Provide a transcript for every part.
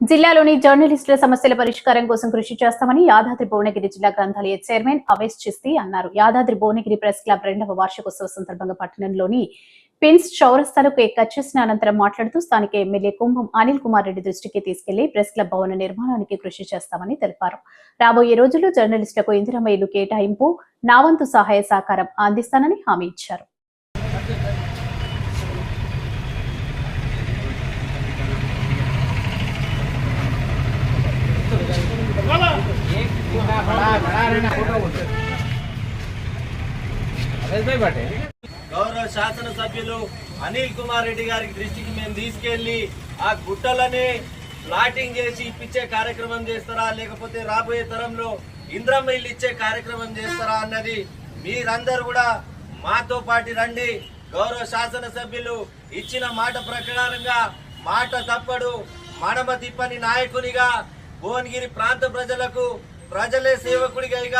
జిల్లాలోని జర్నలిస్టుల సమస్యల పరిష్కారం కోసం కృషి చేస్తామని యాదాద్రి భువనగిరి జిల్లా గ్రంథాలయ చైర్మన్ అవేస్ చిస్తి అన్నారు. యాదాద్రి భువనగిరి ప్రెస్ క్లబ్ రెండవ వార్షికోత్సవ సందర్భంగా పట్టణంలోని పిన్స్ చౌరస్తాలో కేక్ కట్ చేసిన అనంతరం మాట్లాడుతూ స్థానిక ఎమ్మెల్యే కుంభం అనిల్ కుమార్ రెడ్డి దృష్టికి తీసుకెళ్ళి ప్రెస్ క్లబ్ భవన నిర్మాణానికి కృషి చేస్తామని తెలిపారు. రాబోయే రోజుల్లో జర్నలిస్టులకు ఇందిరమ్మ ఇల్లు కేటాయింపు నావంతు సహాయ సహకారం అందిస్తానని హామీ ఇచ్చారు. గౌరవ శాసనసభ్యులు అనిల్ కుమార్ రెడ్డి గారి దృష్టికి మేము తీసుకెళ్ళి ఆ గుట్టలని ప్లాటింగ్ చేసి ఇప్పించే కార్యక్రమం చేస్తారా? లేకపోతే రాబోయే తరంలో ఇంద్రమ్మ ఇల్లు ఇచ్చే కార్యక్రమం చేస్తారా అన్నది మీరందరూ కూడా మాతో పాటు రండి. గౌరవ శాసనసభ్యులు ఇచ్చిన మాట ప్రకారంగా మాట తప్పడు. మడమ తిప్పని నాయకునిగా భువనగిరి ప్రాంత ప్రజలకు ప్రజలే సేవకుడిగా ఇక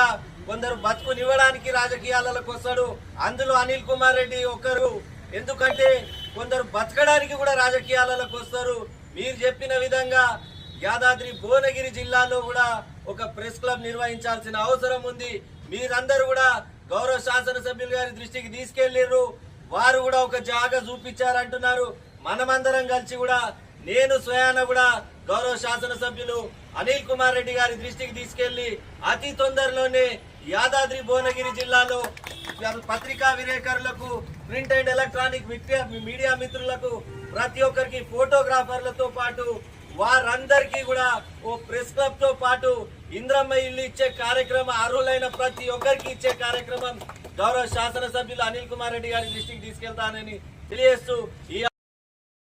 కొందరు బతుకునివ్వడానికి రాజకీయాలకు వస్తాడు. అందులో అనిల్ కుమార్ రెడ్డి ఒకరు. ఎందుకంటే కొందరు బతకడానికి కూడా రాజకీయాలకు వస్తారు. మీరు చెప్పిన విధంగా యాదాద్రి భువనగిరి జిల్లాలో కూడా ఒక ప్రెస్ క్లబ్ నిర్వహించాల్సిన అవసరం ఉంది. మీరందరూ కూడా గౌరవ శాసనసభ్యులు గారి దృష్టికి తీసుకెళ్ళిర్రు వారు కూడా ఒక జాగా చూపించారంటున్నారు. మనమందరం కలిసి కూడా నేను స్వయాన కూడా గౌరవ శాసనసభ్యులు అనిల్ కుమార్ రెడ్డి గారి దృష్టికి తీసుకెళ్ళి అతి తొందరలోనే యాదాద్రి భువనగిరి జిల్లాలో పత్రికా విలేకరులకు print and electronic media- media మిత్రులకు ప్రతి ఒక్కరికి ఫోటోగ్రాఫర్లతో పాటు వారందరికీ కూడా ఓ ప్రెస్ క్లబ్తో పాటు ఇంద్రమ్మ ఇల్లు ఇచ్చే కార్యక్రమం అర్హులైన ప్రతి ఒక్కరికి ఇచ్చే కార్యక్రమం గౌరవ శాసనసభ్యులు అనిల్ కుమార్ రెడ్డి గారి దృష్టికి తీసుకెళ్తానని తెలియజేస్తూ ఈ